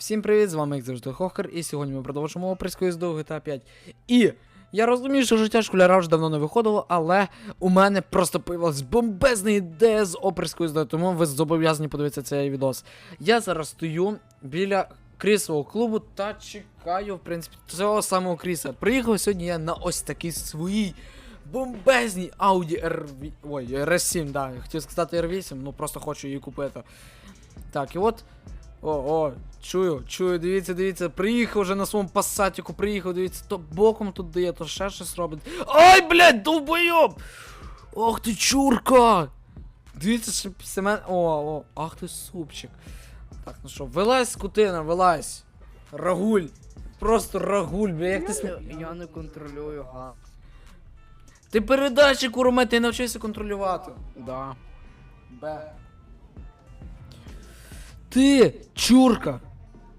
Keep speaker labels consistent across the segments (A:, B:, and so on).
A: Всім привіт, з вами як завжди Хохер, і сьогодні ми продовжимо оприску із до GTA 5. І я розумію, що життя школяра вже давно не виходило, але у мене просто появилась бомбезна ідея з оприскою з тому ви зобов'язані подивитися цей відос. Я зараз стою біля крісового клубу та чекаю, в принципі, цього самого кріса. Приїхав сьогодні я на ось такій своїй бомбезній Audi R... Ой, RS7, да, хотів сказати R8, ну просто хочу її купити. Так, і от. О, о, чую, чую, дивіться, дивіться, приїхав вже на своєму пасатіку, приїхав, дивіться, то боком тут дає, то ще щось робить. Ай, блядь, долбойоб! Ох ти чурка! Дивіться, що після мене. О, о, ах ти супчик. Так, ну що, вилазь, скотина, вилазь. Рагуль. Просто рагуль, бля, як ти смі...
B: Я не контролюю га.
A: Ти передачі куруме, ти навчився контролювати.
B: Да.
A: Б. Ти, чурка!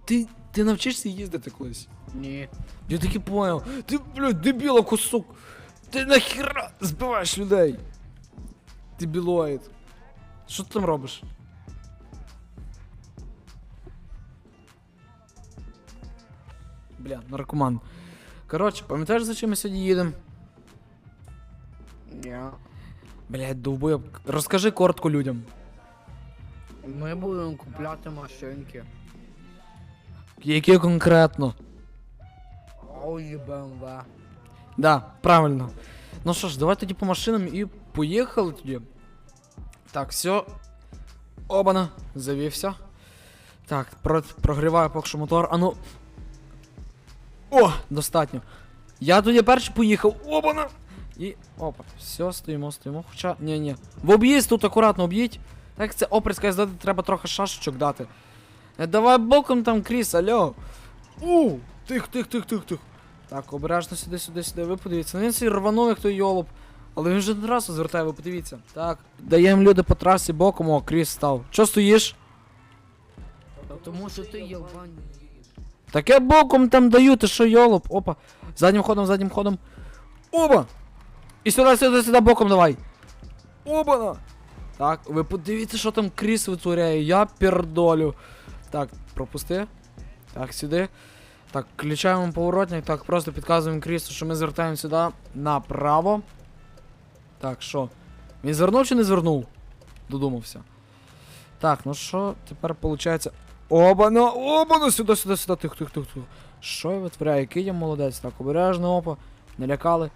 A: Ти, ти навчишся їздити колись?
B: Ні.
A: Я таки понял. Ти, блядь, дебіла кусок. Ти нахера збиваєш людей. Дебілоїд. Що ти там робиш? Бля, наркоман. Коротше, пам'ятаєш, за чим ми сьогодні їдемо?
B: Ні.
A: Блядь, довбойоб. Розкажи коротко людям.
B: Ми будемо купляти машинки.
A: Які конкретно?
B: Ой, БМВ.
A: Да, правильно. Ну що ж, давай тоді по машинам і поїхали тоді. Так, все. Обана, завівся. Так, про, прогріваю поки що мотор. А ну. О, достатньо. Я тоді перший поїхав. Обана! І. Опа, все, стоїмо, стоїмо. Хоча. Ні, ні. В об'їзд тут акуратно об'їдь. Так це оприска здати, треба трохи шашечок дати. Е, давай боком там Кріс, алло. У! Тих, тих, тих, тих, тих. Так, обережно сюди, сюди, сюди. Ви подивіться. Ну він цей рванув, як той йолоп. Але він вже трасу звертає, ви подивіться. Так, даємо люди по трасі боком, о, Кріс став. Чо стоїш?
B: Тому що ти єлбань.
A: Таке боком там даю, ти що йолоп? Опа. Заднім ходом, заднім ходом. Оба! І сюди, сюди, сюди боком давай. Оба! Так, ви подивіться, що там Кріс витворяє. Я пердолю. Так, пропусти. Так, сюди. Так, включаємо поворотник. Так, просто підказуємо Крісу, що ми звертаємо сюди направо. Так, що? Він звернув чи не звернув? Додумався. Так, ну що, тепер виходить. Обана, обана, сюди, сюди, сюди, тих, тих, тих, тих. Що я витворяю? Який я молодець? Так, обережно, опа. Не лякали.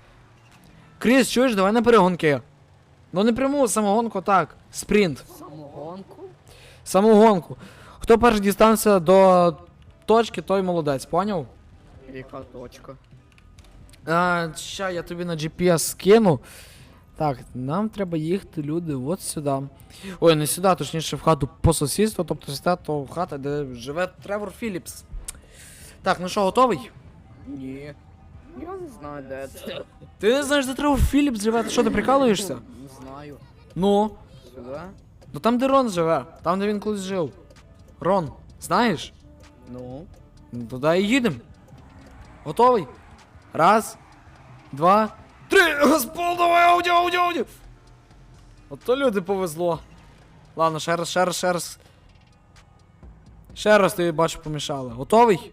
A: Кріс, чуєш, давай на перегонки. Ну не пряму самогонку, так. Спринт.
B: Самогонку?
A: Самогонку. Хто перший дістанеться до точки, той молодець, поняв?
B: Яка точка?
A: А, ща я тобі на GPS скину. Так, нам треба їхати, люди, от сюди. Ой, не сюди, точніше в хату по сусідству, тобто сюди то хата, де живе Тревор Філіпс. Так, ну що, готовий?
B: Ні. Я не знаю, де це.
A: Ти не знаєш, де Тревор Філіпс живе, ти що ти прикалуєшся?
B: Не знаю.
A: Ну.
B: Сюди?
A: Ну там, де Рон живе, там, де він колись жив. Рон, знаєш?
B: Ну.
A: Ну, туди і їдемо. Готовий? Раз, два, три. Господи, давай, ауді, ауді, ауді. Ото люди повезло. Ладно, ще раз, ще раз, ще раз. Ще раз тобі бачу помішали. Готовий?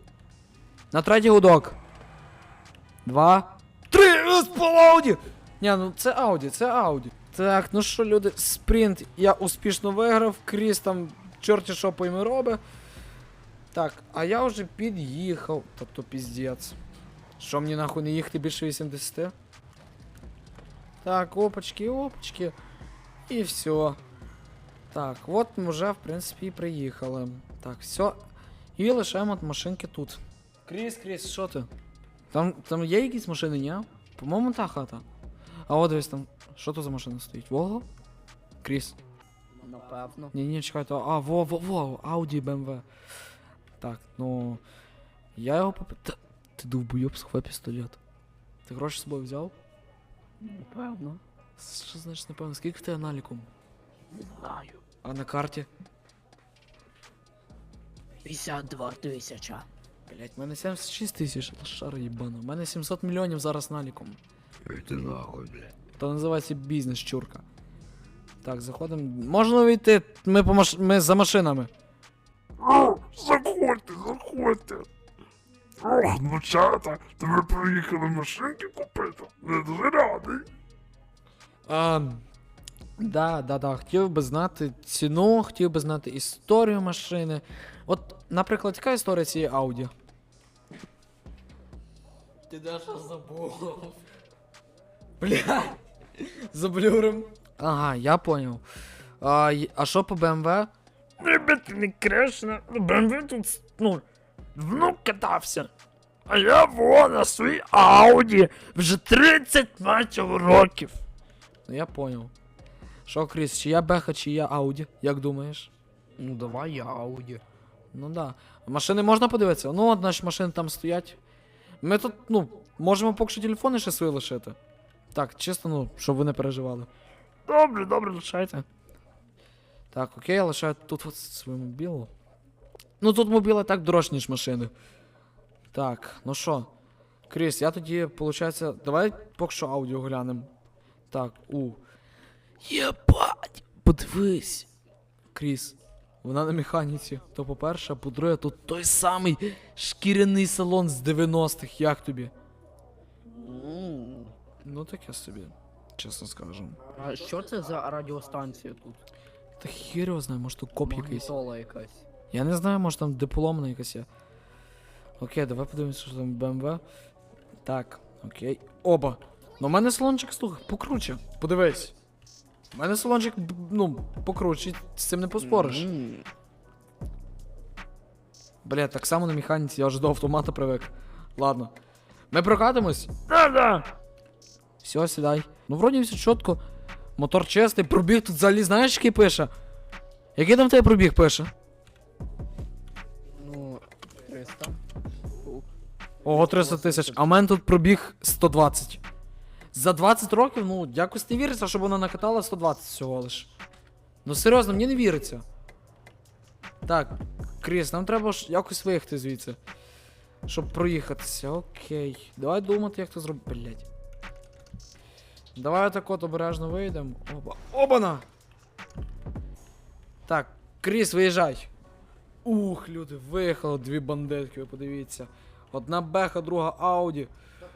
A: На третій гудок. Два. Три! Господи, ауді! Ні, ну це ауді, це ауді. Так, ну що, люди, спринт я успішно виграв, Кріс там чорті що пойми робить. Так, а я вже під'їхав. Тобто піздець. Що мені нахуй не їхати більше 80? Так, опачки, опачки. І все. Так, от ми вже, в принципі, і приїхали. Так, все. І лишаємо машинки тут. Кріс, Кріс, що ти? Там, там є якісь машини, ні? По-моєму, та хата. А от дивись там. Що то за машина стоїть? Вого? Кріс.
B: Напевно.
A: Ні, ні, чекай, то. А, во, во, во, Audi BMW. Так, ну. Я його поп... Та... Ти довбойоб, сховай пістолет. Ти гроші з собою взяв?
B: Напевно.
A: Що значить, напевно, скільки в тебе наліком?
B: Не знаю.
A: А на карті?
B: 52 тисяча.
A: Блять, в мене 76 тисяч, шара їбана. У мене 700 мільйонів зараз наліком.
B: Ти нахуй, блядь.
A: То називається бізнес, чурка. Так, заходимо. Можна вийти. Ми по маш... ми за машинами.
C: Заходь! Заходьте, заходьте. Ох, ну чата, то ви приїхали машинки купити. Я дуже радий.
A: А, да, да, да. Хотів би знати ціну, хотів би знати історію машини. От, наприклад, яка історія цієї Audi? Ти Даша забув. Бля. Заблюрим. Ага, я понял. А, й- а що по BMW?
C: Ребята, не крашено, BMW тут, ну, внук катався. А я во на своїй Ауді вже 30 бачив років.
A: Ну я понял. Що, Кріс, чи я Беха, чи я Audi? Як думаєш?
B: Ну давай я Ауді.
A: Ну да. Машини можна подивитися? Ну, от наші машини там стоять. Ми тут, ну, можемо поки що телефони ще свої лишити. Так, чисто, ну, щоб ви не переживали.
C: Добре, добре, лишайте.
A: Так, окей, я лишаю тут от свою мобілу. Ну тут мобіла так дорожче, ніж машини. Так, ну що. Кріс, я тоді, виходить, давай поки що аудіо глянемо. Так, у. Єбать! Подивись. Кріс, вона на механіці. То по-перше, а по-друге, тут той самий шкіряний салон з 90-х, як тобі? Ну таке собі, чесно скажу.
B: А що це за радіостанція тут?
A: Та хір його знає, може тут коп якийсь.
B: Магнітола якась.
A: Я не знаю, може там дипломна якась є. Окей, давай подивимося, що там BMW. Так, окей. Оба. Ну, у мене салончик, слухай, покруче. Подивись. У мене салончик, ну, покруче, з цим не поспориш.
B: М,
A: Бля, так само на механіці, я вже до автомата привик. Ладно. Ми прокатимось?
C: Да-да.
A: Все, сідай. Ну, вроді все чітко. Мотор чистий, пробіг тут взагалі знаєш, який пише? Який там в тебе пробіг пише?
B: Ну, 300.
A: Ого, 300 тисяч, а в мене тут пробіг 120. За 20 років, ну, якось не віриться, щоб вона накатала 120 всього лиш. Ну серйозно, мені не віриться. Так, Кріс, нам треба ж якось виїхати звідси. Щоб проїхатися. Окей. Давай думати, як це зробити. Блять. Давай так от обережно вийдемо. Оба. Обана! Так, Кріс, виїжджай. Ух, люди, виїхало дві бандитки, ви подивіться. Одна беха, друга Ауді.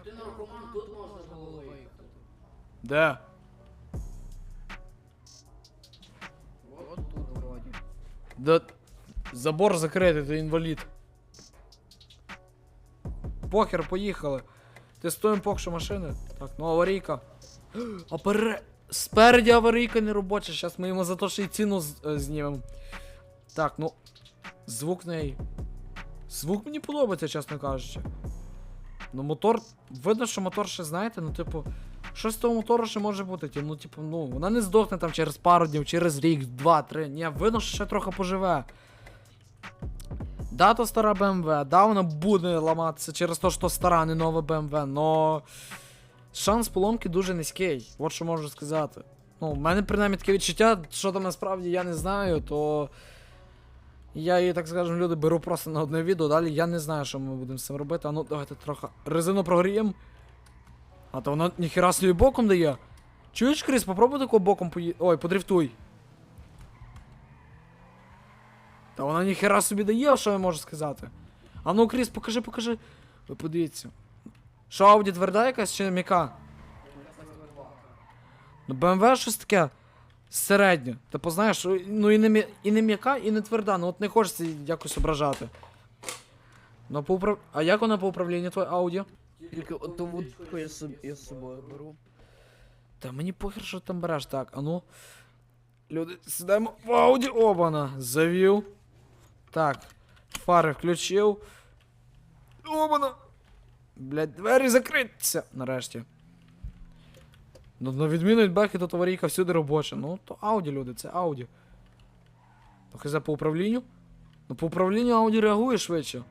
B: Ти наркоман, тут.
A: Де?
B: От тут вроді.
A: Да забор закритий, ти інвалід. Похер, поїхали. Тестуємо поки що машини. Так, ну аварійка. А пере... Спереді аварійка не робоча. Зараз ми йому за те, що і ціну знімемо. Так, ну. Звук неї. Звук мені подобається, чесно кажучи. Ну, мотор. Видно, що мотор ще, знаєте, ну, типу. Що з того мотору може бути? Ті, Ну, типу, ну, вона не здохне там через пару днів, через рік, два, три. Ні, видно, що ще трохи поживе. Да, то стара BMW, да, вона буде ламатися через те, що стара, не нова BMW, но шанс поломки дуже низький. От що можу сказати. Ну, в мене принаймні таке відчуття, що там насправді я не знаю, то. Я її, так скажемо, люди беру просто на одне відео, далі я не знаю, що ми будемо з цим робити. А ну давайте трохи резину прогріємо. А то вона ніхіра собі боком дає. Чуєш, Крис, попробуй такого боком пої... Ой, подрифтуй. Та вона ніхера собі дає, що я можу сказати. А ну, Кріс, покажи, покажи. Ви подивіться. Що Ауді тверда якась чи м'яка? Ну, BMW щось таке середнє. Типу, знаєш, ну і не, і не м'яка, і не тверда. Ну от не хочеться якось ображати. Ну, по управ... А як вона по управлінню твоє Ауді?
B: Тільки оту водку я, собі, я з собою беру.
A: Та мені похер, що там береш. Так, а ну. Люди, сідаємо в ауді. Обана. Завів. Так. Фари включив. Обана. Блять, двері закриться. Нарешті. Ну, на відміну від Бехи, то аварійка всюди робоча. Ну, то Ауді, люди, це Ауді. То хз по управлінню? Ну, по управлінню Ауді реагує швидше.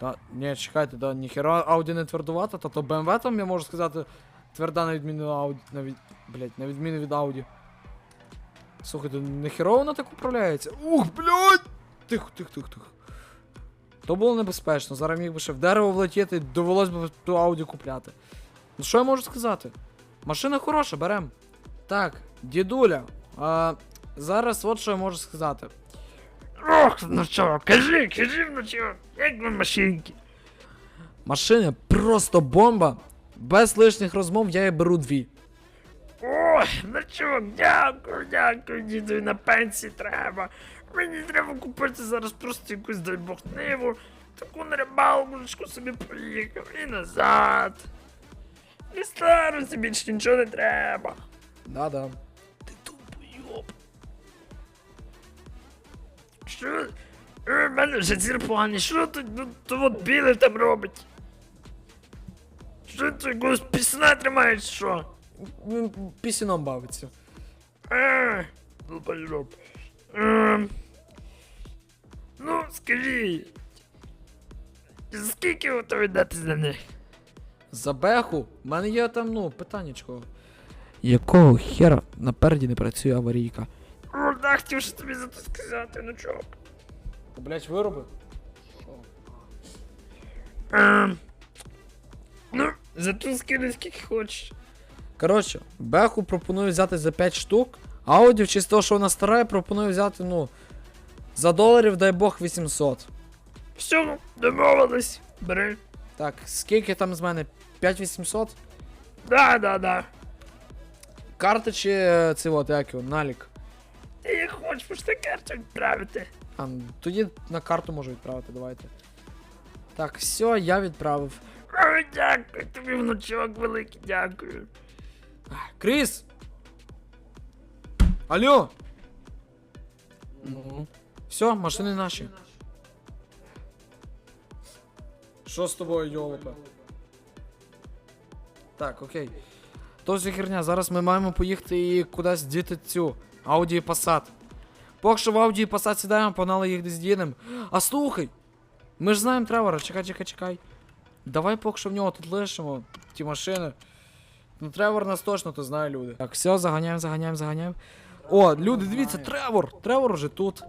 A: Та, ні, чекайте, да, ніхера Ауді не твердувата, та то BMW там, я можу сказати, тверда на відміну Ауді. На від... Блять, на відміну від Ауді. Слухайте, не херово вона так управляється. Ух, блядь! Тихо, тихо, тихо, тихо. То було небезпечно. Зараз міг би ще в дерево влетіти, довелось би ту Ауді купляти. Ну що я можу сказати? Машина хороша, берем. Так, дідуля. А, зараз от що я можу сказати.
C: Ох, ну чого, кажи, кажи, ну чого, як ви машинки?
A: Машина просто бомба. Без лишніх розмов я беру дві.
C: Ой, ну чого, дякую, дякую, діду, на пенсії треба. Мені треба купити зараз просто якусь дай Бог ниву, таку на рибалку собі поїхав і назад. І старості більше нічого не треба.
A: Да-да.
C: Що? Е, в мене вже зір поганий, що тут, ну, то от біле там робить? Що ти якогось пісна тримаєш, що?
A: Він пісіном бавиться.
C: А, долбоёб. Ем, Ну, скажіть. Скільки готові дати за них?
A: За беху? В мене є там, ну, питаннячко. Якого хера напереді не працює аварійка?
C: Да, хотів що тобі за це сказати, ну чого?
A: Блять, вироби.
C: Ем, ну, за ту скину скільки хочеш.
A: Коротше, беху пропоную взяти за 5 штук. Ауді, в честь того, що вона стара, я пропоную взяти, ну. За доларів, дай Бог, 800.
C: Все, ну, домовились. Бери.
A: Так, скільки там з мене? 5800?
C: Да, да, да.
A: Карта чи е, це от, як його, налік?
C: Ти хочеш, карту відправити.
A: А, ну, тоді на карту можу відправити, давайте. Так, все, я відправив.
C: Ой, дякую, тобі внучок великий, дякую.
A: Кріс! Алло!
B: Ну,
A: Все, машини наші. Що з тобою, йолопе? Так, окей. То все херня, зараз ми маємо поїхати і кудись діти цю Audi Passat. Поки що в Audi Passat сідаємо, погнали їх десь дінем. А слухай! Ми ж знаємо Тревора, чекай, чекай, чекай. Давай поки що в нього тут лишимо ті машини. Ну, Тревор нас точно то знає люди. Так, все, заганяємо, заганяємо, заганяємо. О, люди, дивіться, Тревор! Тревор уже тут.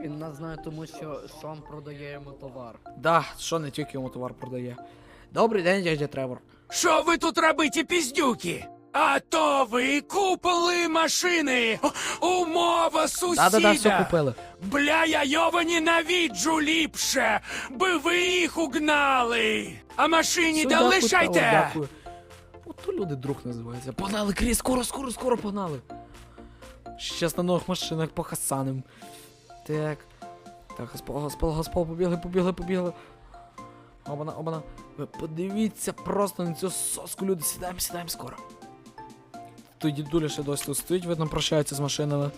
B: він нас знає, тому що сам продає йому товар.
A: Да, що не тільки йому товар продає. Добрий день, дядя Тревор.
D: Що ви тут робите, піздюки? А то ви купили машини. Умова сусіда.
A: Да-да-да, все купили.
D: Бля, я його ненавиджу ліпше, би ви їх угнали. А машині
A: Все, дякую. Тревор, Дякую. Ото люди друг називається. Погнали, Кріс, скоро, скоро, скоро погнали. Щас на нових машинах по Хасанам. Так. Так, Гаспол, Гаспол, Гаспол, побігли, побігли, побігли. Обана, обана. Ви подивіться просто на цю соску, люди. Сідаємо, сідаємо скоро. Тут дідуля ще досі тут стоїть, видно, прощається з машинами.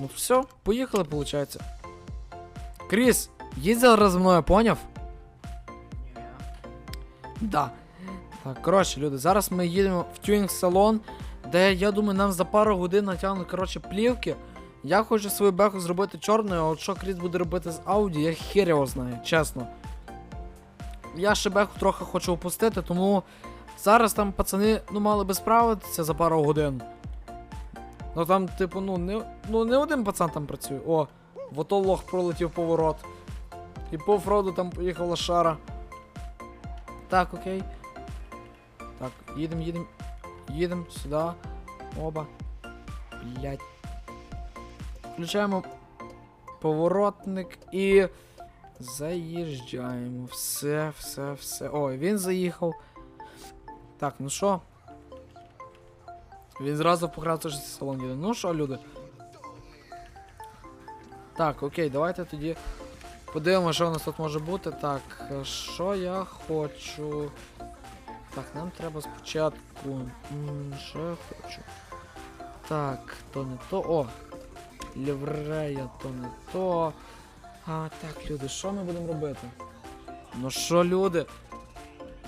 A: Ну все, поїхали, виходить. Кріс, зараз зі мною, поняв? Да. Так, коротше, люди, зараз ми їдемо в тюнінг-салон, де я думаю, нам за пару годин натягнуть, коротше, плівки. Я хочу свою беху зробити чорною, а от що Кріс буде робити з Audi, я хер його знаю, чесно. Я ще беху трохи хочу опустити, тому зараз там пацани ну, мали би справитися за пару годин. Ну там, типу, ну не, ну, не один пацан там працює. О, в лох пролетів поворот. І по Фроду там поїхала шара. Так, окей. Так, їдем, їдем. Їдем сюди. Оба. Блять. Включаємо поворотник і. Заїжджаємо. Все, все, все. Ой, він заїхав. Так, ну що? Він зразу пограв теж салон їде. Ну що, люди? Так, окей, давайте тоді подивимося, що у нас тут може бути. Так, що я хочу. Так, нам треба спочатку. Що я хочу? Так, то не то. О! Ліврея, то не то. А, так, люди, що ми будемо робити? Ну що, люди?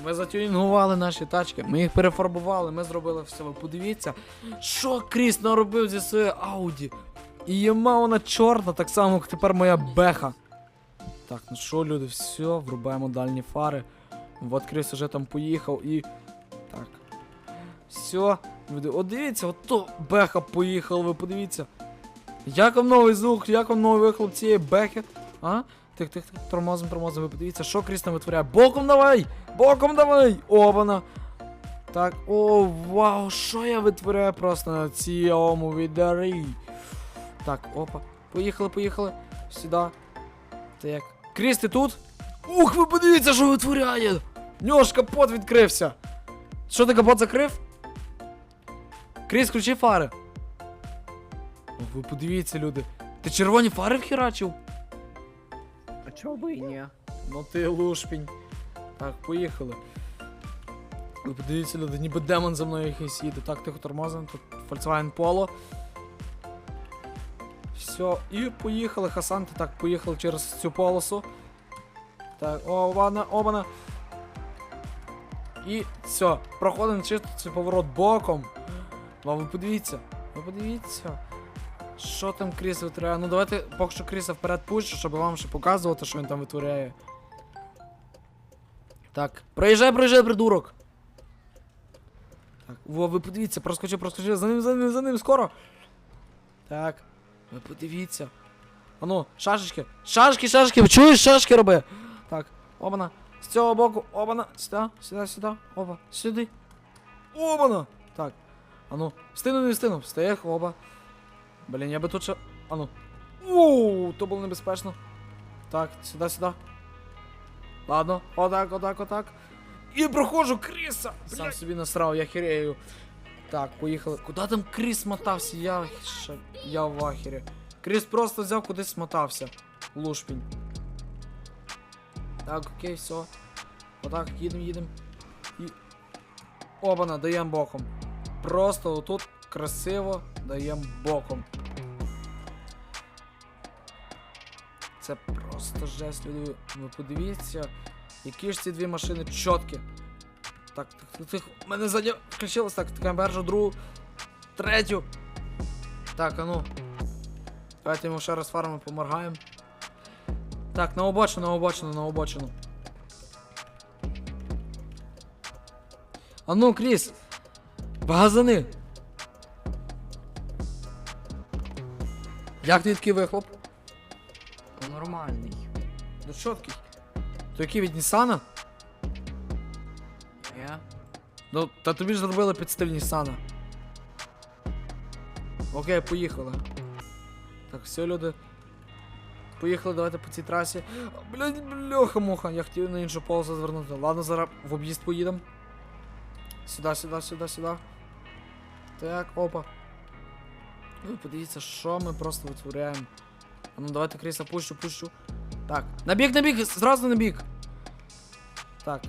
A: Ми затюнінгували наші тачки, ми їх перефарбували, ми зробили все. Ви подивіться, що Кріс наробив зі своєю Ауді. І єма вона чорна, так само, як тепер моя беха. Так, ну що, люди, все, врубаємо дальні фари. Вот Кріс уже там поїхав і. Так. Все. Люди, от дивіться, ото беха поїхала, ви подивіться. Як вам новий звук, як вам новий вихлоп цієї бехи? А? Тих, тих, тих, тормозом, тормозом, ви подивіться, що Кріс там витворяє. Боком давай! Боком давай! Обана! Так, о, вау, що я витворяю просто на цьому відарі. Так, опа. Поїхали, поїхали. сюди. Так. Кріс, ти тут? Ух, ви подивіться, що витворяє! Ж капот відкрився. Що ти капот закрив? Кріс, включи фари. Ох, ви подивіться, люди. Ти червоні фари вхерачив?
B: Чого би і ні?
A: Ну ти лушпінь. Так, поїхали. Ви подивіться, люди, ніби демон за мною якийсь їде. Так, тихо тормозимо, тут Volkswagen Polo. Все, і поїхали, Хасан, ти так, поїхали через цю полосу. Так, обана, обана. І все, проходимо чисто цей поворот боком. А ви подивіться, ви подивіться. Що там Кріс витворяє? Ну давайте поки що Кріса вперед пущу, щоб вам ще показувати, що він там витворяє. Так, проїжджай, проїжджай, придурок. Так, во, ви подивіться, проскочи, проскочи, за ним, за ним, за ним, скоро. Так, ви подивіться. Ану, шашечки, шашки, шашки, чуєш, шашки роби. Так, обана. З цього боку, обана. Сюди, сюди, сюди, опа, сюди. Обана. Так. Ану, встину, не встину, встиг, оба. Блін, я би тут ще. Ану. Ууу, то було небезпечно. Так, сюди, сюди. Ладно, отак, отак, отак. І проходжу Кріса! Сам собі насрав, я хірею. Так, поїхали. Куди там Кріс мотався? Я ще. Я в ахері. Кріс просто взяв кудись мотався. Лушпінь. Так, окей, все. Отак, їдемо, їдемо. І. Обана, даємо боком. Просто отут красиво даємо боком. Це просто жесть, люди. Ви подивіться, які ж ці дві машини чіткі. Так, так, так, так. У мене задня включилась, так, така першу, другу, третю. Так, а ну. Давайте йому ще раз фарами поморгаємо. Так, на обочину, на обочину, на обочину. А ну, Кріс! Багазани! Як твій такий вихлоп?
B: Ну, Нормальний.
A: Ну чіткий. То який від Нісана?
B: Є?
A: Ну, та тобі ж зробили під стиль Нісана. Окей, поїхали. Так, все, люди. Поїхали, давайте по цій трасі. Блядь, бляха-муха, я хотів на іншу полосу звернути. Ладно, зараз в об'їзд поїдемо. Сюди, сюди, сюди, сюди. Так, опа. Ви подивіться, що ми просто витворяємо. А ну давайте Кріса пущу, пущу. Так. На бік, на бік, зразу на бік. Так.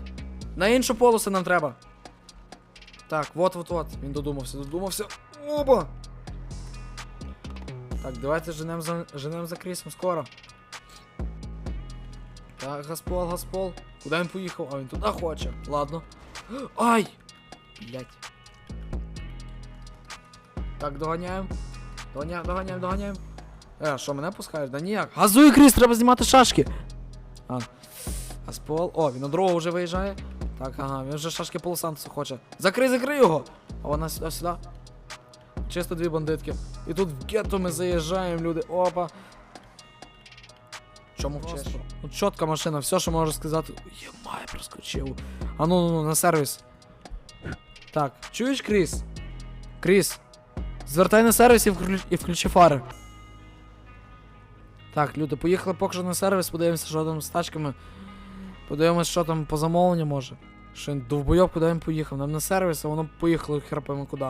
A: На іншу полосу нам треба. Так, вот. Він додумався, додумався. Оба! Так, давайте женем за, женем за Крісом скоро. Так, Гаспол, Гаспол. Куди він поїхав? А він туди хоче. Ладно. Ай! Блять. Так, доганяємо. Доганяємо, доганяємо, доганяємо. Е, що, мене пускаєш? Да ніяк. Газуй, Кріс, треба знімати шашки. А. Гаспол. О, він на другого вже виїжджає. Так, ага, він вже шашки полосантусу хоче. Закрий, закрий його! А вона сюди, сюди. Чисто дві бандитки. І тут в гетто ми заїжджаємо, люди. Опа. Чому вчиш? Ну чітка машина, все, що можу сказати. Ємай, проскочив. А ну, ну, ну, на сервіс. Так, чуєш, Кріс? Кріс, звертай на сервіс і включ, і включи фари. Так, люди, поїхали поки що на сервіс, подивимося, що там з тачками. Подивимося, що там по замовленню може. Що він довбойоб, куди він поїхав. Нам на сервіс, а воно поїхало хер пойме куди.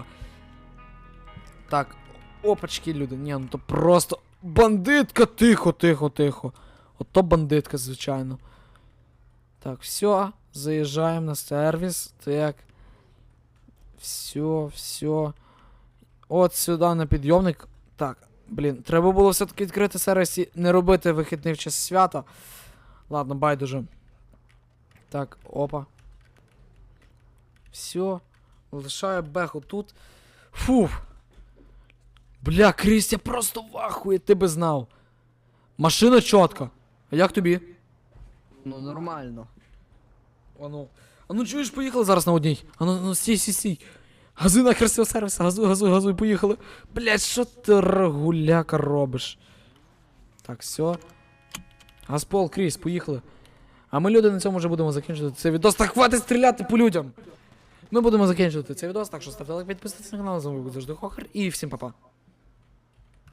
A: Так, опачки, люди. Ні, ну то просто бандитка, тихо, тихо, тихо. Ото бандитка, звичайно. Так, все, заїжджаємо на сервіс. Так. Все, все. От сюди на підйомник. Так, блін, треба було все-таки відкрити сервіс і не робити вихідний в час свята. Ладно, байдуже. Так, опа. Все. Лишаю беху тут. Фух. Бля, Кріс, я просто в ахуї, ти би знав. Машина чітка. А як тобі?
B: Ну нормально.
A: Ану. Ану, чуєш, поїхали зараз на одній. Ану, ну стій, стій, стій. Газуй на красивого сервіса, газуй, газуй, газуй, поїхали. Блять, що ти рагуляка робиш? Так, все. Газпол, Кріс, поїхали. А ми люди на цьому вже будемо закінчувати цей відос. Так хватить стріляти по людям. Ми будемо закінчувати цей відос, так що ставте лайк, підписуйтесь на канал, з вами був завжди Хохер і всім па-па.